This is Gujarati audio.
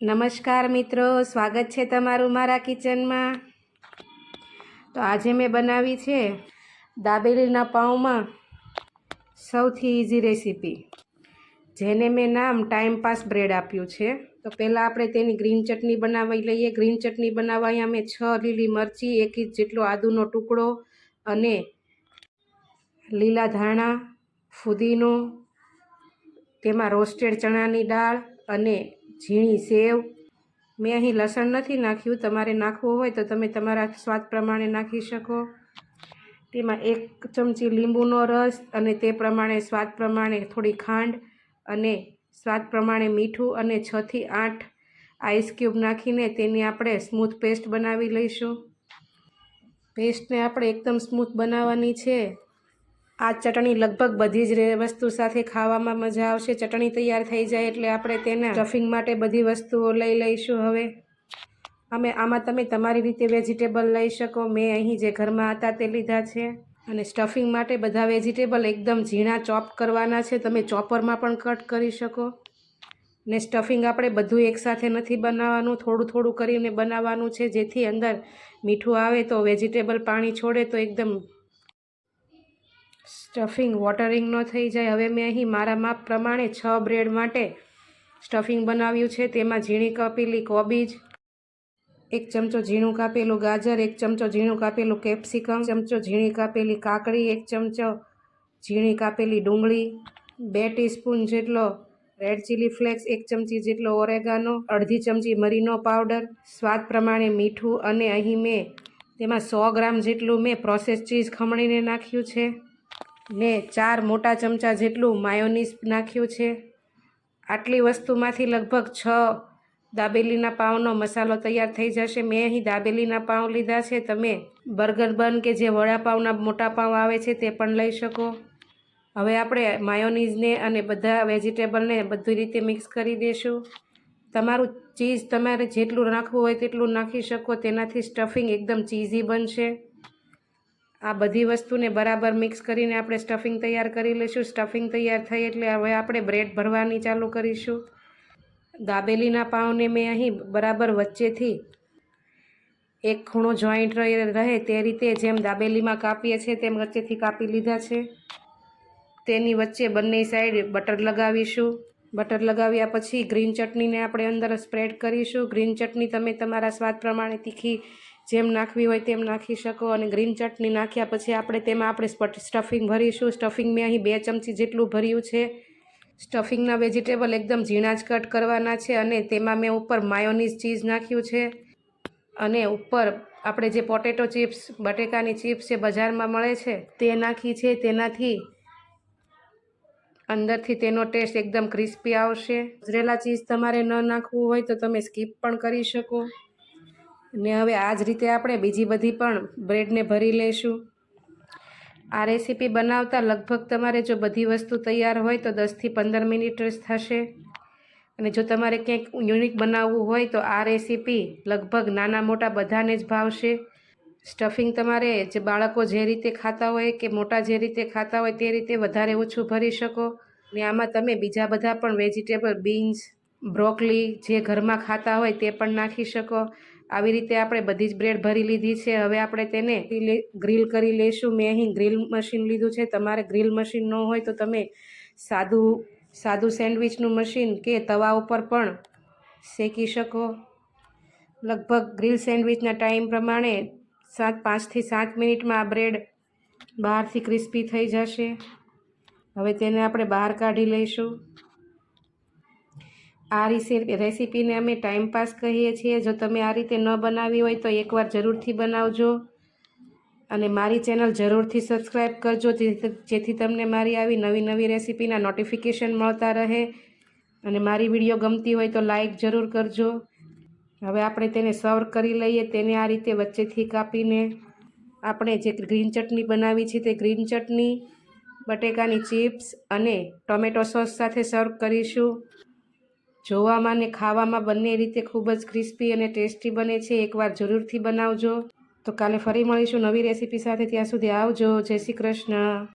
નમસ્કાર મિત્રો, સ્વાગત છે તમારું મારા કિચનમાં. તો આજે મેં બનાવી છે દાબેલીના પાઉંમાં સૌથી ઇઝી રેસીપી જેને મેં નામ ટાઈમ પાસ બ્રેડ આપ્યું છે. તો પહેલાં આપણે તેની ગ્રીન ચટણી બનાવી લઈએ. ગ્રીન ચટણી બનાવવા અહીંયા મેં છ લીલી મરચી, એક ઇંચ જેટલો આદુનો ટુકડો અને લીલા ધાણા, ફુદીનો, તેમાં રોસ્ટેડ ચણાની દાળ અને ઝીણી સેવ. મેં અહીં લસણ નથી નાખ્યું. તમારે નાખવું હોય તો તમે તમારા સ્વાદ પ્રમાણે નાખી શકો. તેમાં એક ચમચી લીંબુનો રસ અને તે પ્રમાણે સ્વાદ પ્રમાણે થોડી ખાંડ અને સ્વાદ પ્રમાણે મીઠું અને છથી આઠ આઈસ ક્યુબ નાખીને તેની આપણે સ્મૂથ પેસ્ટ બનાવી લઈશું. પેસ્ટને આપણે એકદમ સ્મૂથ બનાવવાની છે. આ ચટણી લગભગ બધી જ વસ્તુ સાથે ખાવામાં મજા આવશે. ચટણી તૈયાર થઈ જાય એટલે આપણે તેના સ્ટફિંગ માટે બધી વસ્તુઓ લઈ લઈશું હવે. અમે આમાં તમે તમારી રીતે વેજીટેબલ લઈ શકો. મેં અહીં જે ઘરમાં હતા તે લીધા છે. અને સ્ટફિંગ માટે બધા વેજીટેબલ એકદમ ઝીણા ચોપ કરવાના છે. તમે ચોપરમાં પણ કટ કરી શકો. ને સ્ટફિંગ આપણે બધું એકસાથે નથી બનાવવાનું. થોડું થોડું કરીને બનાવવાનું છે. જેથી અંદર મીઠું આવે તો વેજીટેબલ પાણી છોડે તો એકદમ સ્ટફિંગ વોટરિંગ ન થઈ જાય. હવે મેં અહીં મારા માપ પ્રમાણે છ બ્રેડ માટે સ્ટફિંગ બનાવ્યું છે. તેમાં ઝીણી કાપેલી કોબીજ, એક ચમચો ઝીણું કાપેલું ગાજર, એક ચમચો ઝીણું કાપેલું કેપ્સિકમ ચમચો ઝીણી કાપેલી કાકડી, એક ચમચો ઝીણી કાપેલી ડુંગળી, બે ટીસ્પૂન જેટલો રેડ ચીલી ફ્લેક્સ, એક ચમચી જેટલો ઓરેગાનો, અડધી ચમચી મરીનો પાવડર, સ્વાદ પ્રમાણે મીઠું અને અહીં મેં તેમાં સો ગ્રામ જેટલું મેં પ્રોસેસ ચીઝ ખમણીને નાખ્યું છે. ને ચાર મોટા ચમચા જેટલું માયોનીઝ નાખ્યું છે. આટલી વસ્તુમાંથી લગભગ છ દાબેલીના પાઉંનો મસાલો તૈયાર થઈ જશે. મેં અહીં દાબેલીના પાઉં લીધા છે. તમે બર્ગર બન કે જે વડાપાઉંના મોટા પાઉં આવે છે તે પણ લઈ શકો. હવે આપણે માયોનીઝને અને બધા વેજીટેબલને બધી રીતે મિક્સ કરી દઈશું તમારું ચીઝ તમારે જેટલું નાખવું હોય તેટલું નાખી શકો. તેનાથી સ્ટફિંગ એકદમ ચીઝી બનશે. આ બધી વસ્તુને બરાબર મિક્સ કરીને આપણે સ્ટફિંગ તૈયાર કરી લઈશું. સ્ટફિંગ તૈયાર થઈ એટલે હવે આપણે બ્રેડ ભરવાની ચાલુ કરીશું. દાબેલીના પાઉંને મેં અહીં બરાબર વચ્ચેથી એક ખૂણો જોઈન્ટ રહે તે રીતે જેમ દાબેલીમાં કાપીએ છીએ તેમ વચ્ચેથી કાપી લીધા છે. તેની વચ્ચે બંને સાઈડ બટર લગાવીશું. બટર લગાવ્યા પછી ગ્રીન ચટણીને આપણે અંદર સ્પ્રેડ કરીશું. ગ્રીન ચટણી તમે તમારા સ્વાદ પ્રમાણે તીખી જેમ નાખવી હોય તેમ નાખી શકો અને ગ્રીન ચટણી નાખ્યા પછી આપણે તેમાં આપણે સ્ટફિંગ ભરીશું. સ્ટફિંગ મેં અહીં બે ચમચી જેટલું ભર્યું છે. સ્ટફિંગના વેજીટેબલ એકદમ ઝીણા જ કટ કરવાના છે અને તેમાં મેં ઉપર માયોનીઝ ચીઝ નાખ્યું છે. અને ઉપર આપણે જે પોટેટો ચિપ્સ, બટેકાની ચિપ્સ જે બજારમાં મળે છે તે નાખી છે. તેનાથી અંદરથી તેનો ટેસ્ટ એકદમ ક્રિસ્પી આવશે. ઉઝરેલા ચીઝ તમારે ન નાખવું હોય તો તમે સ્કીપ પણ કરી શકો. ને હવે આ જ રીતે આપણે બીજી બધી પણ બ્રેડને ભરી લઈશું. આ રેસીપી બનાવતા લગભગ તમારે જો બધી વસ્તુ તૈયાર હોય તો દસથી પંદર મિનિટ જ થશે. અને જો તમારે ક્યાંક યુનિક બનાવવું હોય તો આ રેસીપી લગભગ નાના મોટા બધાને જ ભાવશે. સ્ટફિંગ તમારે જે બાળકો જે રીતે ખાતા હોય કે મોટા જે રીતે ખાતા હોય તે રીતે વધારે ઓછું ભરી શકો. ને આમાં તમે બીજા બધા પણ વેજીટેબલ, બીન્સ, બ્રોકલી જે ઘરમાં ખાતા હોય તે પણ નાખી શકો. આવી રીતે આપણે બધી જ બ્રેડ ભરી લીધી છે. હવે આપણે તેને ગ્રીલ કરી લઈશું મેં અહીં ગ્રીલ મશીન લીધું છે. તમારે ગ્રીલ મશીન ન હોય તો તમે સાદું સાદું સેન્ડવિચનું મશીન કે તવા ઉપર પણ શેકી શકો. લગભગ ગ્રીલ સેન્ડવિચના ટાઈમ પ્રમાણે સાત, પાંચથી સાત મિનિટમાં આ બ્રેડ બહારથી ક્રિસ્પી થઈ જશે. હવે તેને આપણે બહાર કાઢી લઈશું. આ રીતે રેસીપીને અમે ટાઈમ પાસ કહીએ છીએ. જો તમે આ રીતે ન બનાવી હોય તો એકવાર જરૂરથી બનાવજો. અને મારી ચેનલ જરૂરથી સબસ્ક્રાઈબ કરજો જેથી તમને મારી આવી નવી નવી રેસીપીના નોટિફિકેશન મળતા રહે. અને મારી વીડિયો ગમતી હોય તો લાઈક જરૂર કરજો. હવે આપણે તેને સર્વ કરી લઈએ, તેને આ રીતે વચ્ચેથી કાપીને. આપણે જે ગ્રીન ચટણી બનાવી છે તે ગ્રીન ચટણી, બટેકાની ચિપ્સ અને ટોમેટો સોસ સાથે સર્વ કરીશું. જોવામાં અને ખાવામાં બંને રીતે ખૂબ જ ક્રિસ્પી અને ટેસ્ટી બને છે. એકવાર જરૂરથી બનાવજો. તો કાલે ફરી મળીશું નવી રેસીપી સાથે. ત્યાં સુધી આવજો. જય શ્રી કૃષ્ણ.